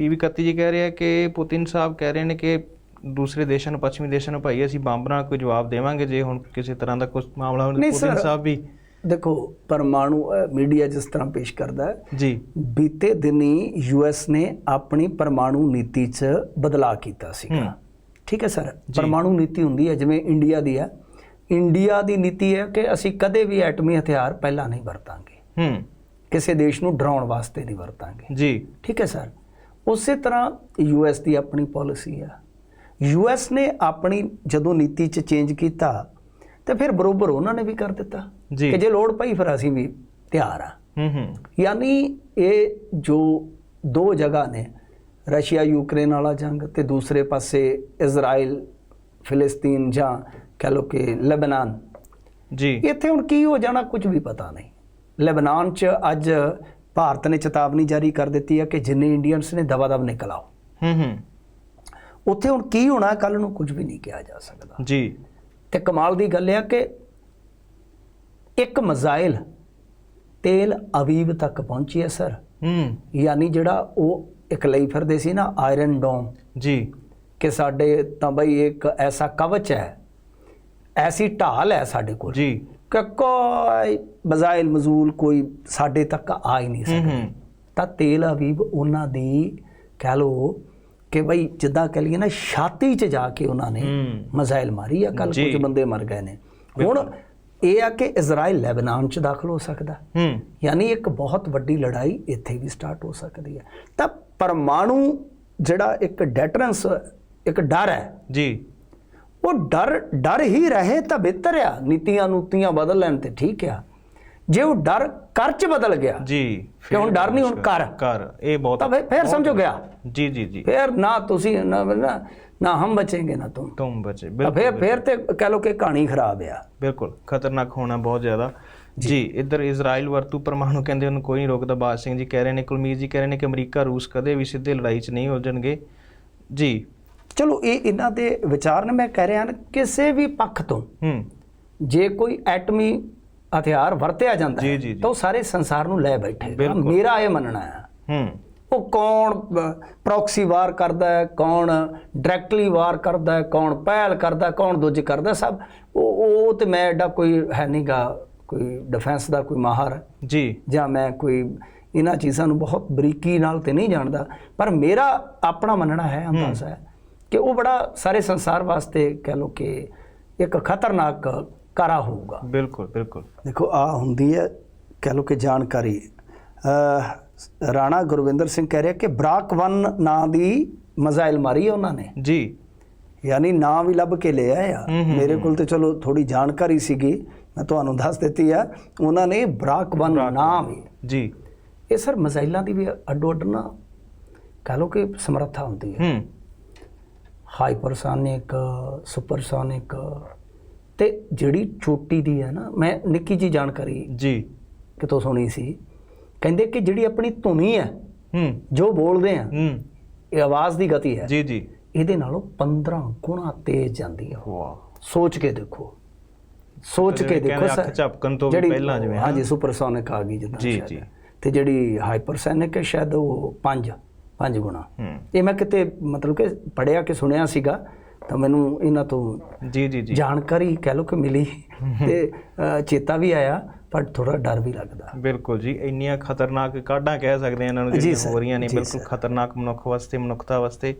PV 31 ਜੀ ਕਹਿ ਰਿਹਾ ਕਿ ਪੁਤਿਨ ਸਾਹਿਬ ਕਹਿ ਰਹੇ ਨੇ ਕਿ ਦੂਸਰੇ ਦੇਸ਼ਾਂ ਨੂੰ ਪੱਛਮੀ ਦੇਸ਼ਾਂ ਨੂੰ ਭਾਈ ਅਸੀਂ ਬੰਬ ਨਾਲ ਕੋਈ ਜਵਾਬ ਦੇਵਾਂਗੇ ਜੇ ਹੁਣ ਕਿਸੇ ਤਰ੍ਹਾਂ ਦਾ ਕੁਝ ਮਾਮਲਾ ਹੋਵੇ ਪੁਤਿਨ। ਸਾਹਿਬ ਵੀ ਦੇਖੋ ਪਰਮਾਣੂ ਮੀਡੀਆ ਜਿਸ ਤਰ੍ਹਾਂ ਪੇਸ਼ ਕਰਦਾ ਹੈ ਜੀ। ਬੀਤੇ ਦਿਨੀ ਯੂਐਸ ਨੇ ਆਪਣੀ ਪਰਮਾਣੂ ਨੀਤੀ 'ਚ ਬਦਲਾਅ ਕੀਤਾ ਸੀਗਾ। ਹੂੰ। ਠੀਕ ਹੈ ਸਰ? ਪਰਮਾਣੂ ਨੀਤੀ ਹੁੰਦੀ ਹੈ ਜਿਵੇਂ ਇੰਡੀਆ ਦੀ ਹੈ। ਇੰਡੀਆ ਦੀ ਨੀਤੀ ਹੈ ਕਿ ਅਸੀਂ ਕਦੇ ਵੀ ਐਟਮੀ ਹਥਿਆਰ ਪਹਿਲਾਂ ਨਹੀਂ ਵਰਤਾਂਗੇ। ਹੂੰ। ਕਿਸੇ ਦੇਸ਼ ਨੂੰ ਡਰਾਉਣ ਵਾਸਤੇ ਨਹੀਂ ਵਰਤਾਂਗੇ। ਜੀ। ਠੀਕ ਹੈ ਸਰ? ਉਸੇ ਤਰ੍ਹਾਂ ਯੂਐਸ ਦੀ ਆਪਣੀ ਪਾਲਿਸੀ ਹੈ ਯੂਐਸ ਨੇ ਆਪਣੀ ਜਦੋਂ ਨੀਤੀ 'ਚ ਚੇਂਜ ਕੀਤਾ ਤੇ ਫਿਰ ਬਰੋਬਰ ਉਹਨਾਂ ਨੇ ਵੀ ਕਰ ਦਿੱਤਾ ਕਿ ਜੇ ਲੋੜ ਪਈ ਫਿਰ ਅਸੀਂ ਵੀ ਤਿਆਰ ਆ। ਹੂੰ ਹੂੰ। ਯਾਨੀ ਇਹ ਜੋ ਦੋ ਜਗ੍ਹਾ ਨੇ ਰਸ਼ੀਆ ਯੂਕਰੇਨ ਵਾਲਾ ਜੰਗ ਤੇ ਦੂਸਰੇ ਪਾਸੇ ਇਜ਼ਰਾਈਲ ਫਿਲਿਸਤੀਨ ਜਾਂ ਕਹ ਲੋ ਕਿ ਲੈਬਨਾਨ। ਜੀ। ਇੱਥੇ ਹੁਣ ਕੀ ਹੋ ਜਾਣਾ ਕੁਝ ਵੀ ਪਤਾ ਨਹੀਂ। ਲੈਬਨਾਨ 'ਚ ਅੱਜ ਭਾਰਤ ਨੇ ਚੇਤਾਵਨੀ ਜਾਰੀ ਕਰ ਦਿੱਤੀ ਹੈ ਕਿ ਜਿੰਨੇ ਇੰਡੀਅਨਸ ਨੇ ਦਵ ਨਿਕਲ ਆਓ। ਹੂੰ ਹੂੰ। ਉੱਥੇ ਹੁਣ ਕੀ ਹੋਣਾ ਕੱਲ ਨੂੰ ਕੁਝ ਵੀ ਨਹੀਂ ਕਿਹਾ ਜਾ ਸਕਦਾ। ਜੀ। ਤੇ ਕਮਾਲ ਦੀ ਗੱਲ ਆ ਕਿ ਇੱਕ ਮਜ਼ਾਈਲ ਤੇਲ ਅਵੀਵ ਤੱਕ ਪਹੁੰਚੀ ਹੈ ਸਰ। ਹੂੰ। ਯਾਨੀ ਜਿਹੜਾ ਉਹ ਇੱਕ ਲਈ ਫਿਰਦੇ ਸੀ ਨਾ ਆਇਰਨ ਡੋਮ ਜੀ। ਕਿ ਸਾਡੇ ਤਾਂ ਬਈ ਇੱਕ ਐਸਾ ਕਵਚ ਹੈ ਐਸੀ ਢਾਲ ਹੈ ਸਾਡੇ ਕੋਲ। ਜੀ। ਕਿ ਕੋਈ ਮਜ਼ਾਈਲ ਮਜ਼ੂਲ ਕੋਈ ਸਾਡੇ ਤੱਕ ਆ ਹੀ ਨਹੀਂ ਸਕਦਾ। ਤਾਂ ਤੇਲ ਅਵੀਬ ਉਹਨਾਂ ਦੀ ਕਹਿ ਲੋ ਕਿ ਬਈ ਜਿੱਦਾਂ ਕਹ ਲਈਏ ਨਾ ਛਾਤੀ 'ਚ ਜਾ ਕੇ ਉਹਨਾਂ ਨੇ ਹੂੰ। ਮਜ਼ਾਈਲ ਮਾਰੀ ਆ ਕੱਲ। ਕੁਝ ਬੰਦੇ ਮਰ ਗਏ ਨੇ। ਹੁਣ ਇਹ ਆ ਕਿ ਇਜ਼ਰਾਈਲ ਲੈਬਨਾਨ 'ਚ ਦਾਖਲ ਹੋ ਸਕਦਾ। ਹੂੰ। ਯਾਨੀ ਇੱਕ ਬਹੁਤ ਵੱਡੀ ਲੜਾਈ ਇੱਥੇ ਵੀ ਸਟਾਰਟ ਹੋ ਸਕਦੀ ਹੈ। ਤਾਂ ਪਰਮਾਣੂ ਜਿਹੜਾ ਇੱਕ ਡੈਟਰੈਂਸ ਇੱਕ ਡਰ ਹੈ ਜੀ। ਉਹ ਡਰ ਡਰ ਹੀ ਰਹੇ ਤਾਂ ਬਿਹਤਰ ਆ। ਨੀਤੀਆਂ ਨੂਤੀਆਂ ਬਦਲ ਲੈਣ ਤੇ ਠੀਕ ਆ। ਜੇ ਉਹ ਡਰ ਕਰ ਚ ਬਦਲ ਗਿਆ ਜੀ ਕਿ ਹੁਣ ਡਰ ਨਹੀਂ ਹੁਣ ਕਰ ਕਰ ਇਹ ਬਹੁਤ ਤਾਂ ਫਿਰ- ਸਮਝੋ ਗਿਆ। ਜੀ ਜੀ ਜੀ। ਫਿਰ ਨਾ ਤੁਸੀਂ ਨਾ ਨਾ- ਹਮ ਬਚेंगे ਨਾ ਤੁਮ। ਤੁਮ ਬਚੇ ਬਿਲਕੁਲ ਫਿਰ ਫਿਰ ਤੇ ਕਹਿ ਲੋ ਕਿ ਕਹਾਣੀ ਖਰਾਬ ਆ। ਬਿਲਕੁਲ ਖਤਰਨਾਕ ਹੋਣਾ ਬਹੁਤ ਜ਼ਿਆਦਾ। ਜੀ। ਇੱਧਰ ਇਜ਼ਰਾਈਲ ਵਰਤੂ ਪਰਮਾਣੂ ਕਹਿੰਦੇ ਉਹਨੂੰ ਕੋਈ ਨਹੀਂ ਰੋਕਦਾ ਬਾਦ ਸਿੰਘ ਜੀ ਕਹਿ ਰਹੇ ਨੇ ਕੁਲਮੀਰ ਜੀ ਕਹਿ ਰਹੇ ਨੇ ਕਿ ਅਮਰੀਕਾ ਰੂਸ ਕਦੇ ਵੀ ਸਿੱਧੇ ਲੜਾਈ 'ਚ ਨਹੀਂ ਉਲਝਣਗੇ। ਜੀ ਚਲੋ ਇਹ ਇਹਨਾਂ ਦੇ ਵਿਚਾਰ ਨੇ ਮੈਂ ਕਹਿ ਰਿਹਾ ਕਿਸੇ ਵੀ ਪੱਖ ਤੋਂ ਹੂੰ। ਜੇ ਕੋਈ ਐਟਮੀ ਹਥਿਆਰ ਵਰਤਿਆ ਜਾਂਦਾ। ਤਾਂ ਉਹ ਸਾਰੇ ਸੰਸਾਰ ਨੂੰ ਲੈ ਬੈਠੇ। ਮੇਰਾ ਇਹ ਮੰਨਣਾ ਹੈ। ਹੂੰ। ਉਹ ਕੌਣ ਪ੍ਰੋਕਸੀ ਵਾਰ ਕਰਦਾ ਹੈ ਕੌਣ ਡਾਇਰੈਕਟਲੀ ਵਾਰ ਕਰਦਾ ਹੈ ਕੌਣ ਪਹਿਲ ਕਰਦਾ ਕੌਣ ਦੂਜੀ ਕਰਦਾ ਸਭ। ਉਹ ਉਹ ਤੇ ਮੈਂ ਐਡਾ ਕੋਈ ਹੈ ਨਹੀਂਗਾ ਕੋਈ ਡਿਫੈਂਸ ਦਾ ਕੋਈ ਮਾਹਰ। ਜੀ। ਜਾਂ ਮੈਂ ਕੋਈ ਇਹਨਾਂ ਚੀਜ਼ਾਂ ਨੂੰ ਬਹੁਤ ਬਰੀਕੀ ਨਾਲ ਤੇ ਨਹੀਂ ਜਾਣਦਾ। ਪਰ ਮੇਰਾ ਆਪਣਾ ਮੰਨਣਾ ਹੈ ਅੰਦਾਜ਼ਾ ਹੈ। ਕਿ ਉਹ ਬੜਾ ਸਾਰੇ ਸੰਸਾਰ ਵਾਸਤੇ ਕਹਿ ਲੋ ਕਿ ਇੱਕ ਖਤਰਨਾਕ ਕਾਰਾ ਹੋਊਗਾ। ਬਿਲਕੁਲ ਬਿਲਕੁਲ। ਦੇਖੋ ਆ ਹੁੰਦੀ ਹੈ ਕਹਿ ਲੋ ਕਿ ਜਾਣਕਾਰੀ। ਰਾਣਾ ਗੁਰਵਿੰਦਰ ਸਿੰਘ ਕਹਿ ਰਿਹਾ ਕਿ ਬਰਾਕ 1 ਨਾਂ ਦੀ ਮਜ਼ਾਈਲ ਮਾਰੀ ਹੈ ਉਹਨਾਂ ਨੇ। ਜੀ। ਯਾਨੀ ਨਾਂ ਵੀ ਲੱਭ ਕੇ ਲੈ ਆਏ ਆ ਮੇਰੇ ਕੋਲ ਤੇ ਚਲੋ ਥੋੜੀ ਜਾਣਕਾਰੀ ਸੀਗੀ ਮੈਂ ਤੁਹਾਨੂੰ ਦੱਸ ਦਿੱਤੀ ਆ ਉਹਨਾਂ ਨੇ ਬਰਾਕ 1 ਬਰਾਕ ਨਾਂ ਵੀ। ਜੀ। ਇਹ ਸਰ ਮਜ਼ਾਈਲਾਂ ਦੀ ਵੀ ਅੱਡੋ ਅੱਡ ਨਾ ਕਹ ਲੋ ਕਿ ਸਮਰੱਥਾ ਹੁੰਦੀ ਹੈ। ਹੂੰ। ਹਾਈਪਰਸੋਨਿਕ ਸੁਪਰਸੋਨਿਕ ਤੇ ਜਿਹੜੀ ਚੋਟੀ ਦੀ ਹੈ ਨਾ ਮੈਂ ਨਿੱਕੀ ਜੀ ਜਾਣਕਾਰੀ ਜੀ। ਕਿਤੋਂ ਸੁਣੀ ਸੀ। ਕਹਿੰਦੇ ਕਿ ਜਿਹੜੀ ਆਪਣੀ ਧੁਨੀ ਹੈ ਹੂੰ। ਜੋ ਬੋਲਦੇ ਆ ਹੂੰ। ਇਹ ਆਵਾਜ਼ ਦੀ ਗਤੀ ਹੈ ਜੀ ਜੀ। ਇਹਦੇ ਨਾਲੋਂ 15 ਗੁਣਾ ਤੇਜ਼ ਜਾਂਦੀ ਹੈ। ਵਾਹ। ਸੋਚ ਕੇ ਦੇਖੋ। ਸੋਚ ਕੇ ਦੇਖੋ ਕਹਿੰਦੇ ਅੱਖ ਝਪਕਣ ਤੋਂ ਵੀ ਪਹਿਲਾਂ ਜਿਵੇਂ। ਹਾਂਜੀ ਸੁਪਰਸੋਨਿਕ ਆ ਗਈ ਜਿੱਦਾਂ ਜੀ। ਜੀ। ਤੇ ਜਿਹੜੀ ਹਾਈਪਰਸੋਨਿਕ ਹੈ ਸ਼ਾਇਦ ਉਹ 5 5 ਗੁਣਾ। ਇਹ ਮੈਂ ਕਿਤੇ ਮਤਲਬ ਕਿ ਪੜਿਆ ਕਿ ਸੁਣਿਆ ਸੀਗਾ ਤਾਂ ਮੈਨੂੰ ਇਹਨਾਂ ਤੋਂ ਜੀ ਜੀ ਜੀ। ਜਾਣਕਾਰੀ ਕਹਿ ਲਓ ਕਿ ਮਿਲੀ। ਤੇ ਚੇਤਾ ਵੀ ਆਇਆ ਪਰ ਥੋੜਾ ਡਰ ਵੀ ਲੱਗਦਾ। ਬਿਲਕੁਲ ਜੀ ਇੰਨੀਆਂ ਖਤਰਨਾਕ ਕਾਢਾਂ ਕਹਿ ਸਕਦੇ ਆ ਇਹਨਾਂ ਨੂੰ ਜਿਹੜੀਆਂ ਹੋ ਰਹੀਆਂ ਨੇ। ਬਿਲਕੁਲ। ਖਤਰਨਾਕ ਮਨੁੱਖ ਵਾਸਤੇ ਮਨੁੱਖਤਾ ਵਾਸਤੇ।